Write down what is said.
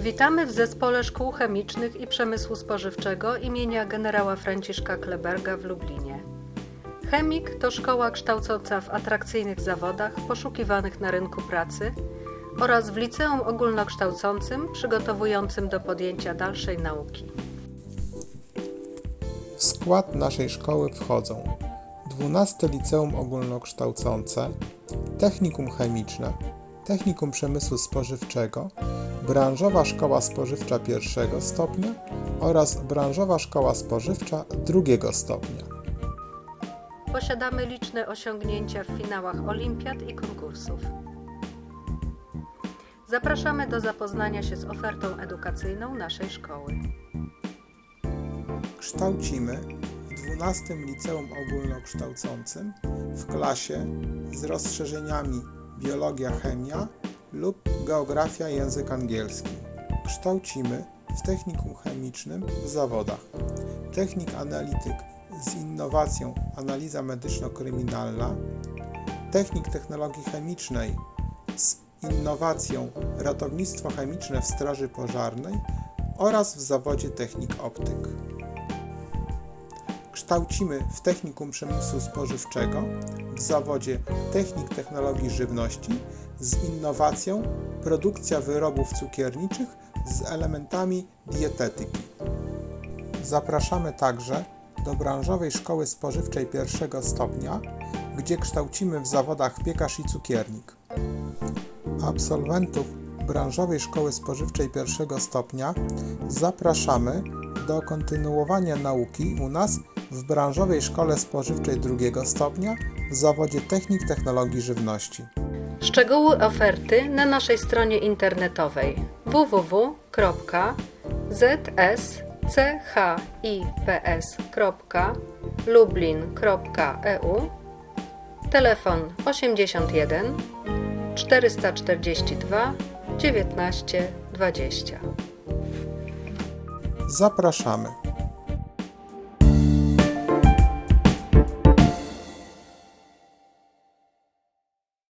Witamy w Zespole Szkół Chemicznych i Przemysłu Spożywczego imienia generała Franciszka Kleberga w Lublinie. Chemik to szkoła kształcąca w atrakcyjnych zawodach poszukiwanych na rynku pracy oraz w liceum ogólnokształcącym przygotowującym do podjęcia dalszej nauki. W skład naszej szkoły wchodzą 12 Liceum Ogólnokształcące, Technikum Chemiczne, Technikum Przemysłu Spożywczego, Branżowa Szkoła Spożywcza pierwszego stopnia oraz Branżowa Szkoła Spożywcza drugiego stopnia. Posiadamy liczne osiągnięcia w finałach olimpiad i konkursów. Zapraszamy do zapoznania się z ofertą edukacyjną naszej szkoły. Kształcimy w 12 Liceum Ogólnokształcącym w klasie z rozszerzeniami Biologia, Chemia lub Geografia, Język Angielski. Kształcimy w Technikum Chemicznym w zawodach Technik Analityk z innowacją Analiza Medyczno-Kryminalna, Technik Technologii Chemicznej z innowacją Ratownictwo Chemiczne w Straży Pożarnej oraz w zawodzie Technik Optyk. Kształcimy w Technikum Przemysłu Spożywczego w zawodzie Technik Technologii Żywności z innowacją produkcja wyrobów cukierniczych z elementami dietetyki. Zapraszamy także do branżowej szkoły spożywczej pierwszego stopnia, gdzie kształcimy w zawodach piekarz i cukiernik. Absolwentów branżowej szkoły spożywczej pierwszego stopnia zapraszamy do kontynuowania nauki u nas w branżowej szkole spożywczej drugiego stopnia w zawodzie Technik Technologii Żywności. Szczegóły oferty na naszej stronie internetowej www.zschips.lublin.eu Telefon 81 442 19 20 Zapraszamy.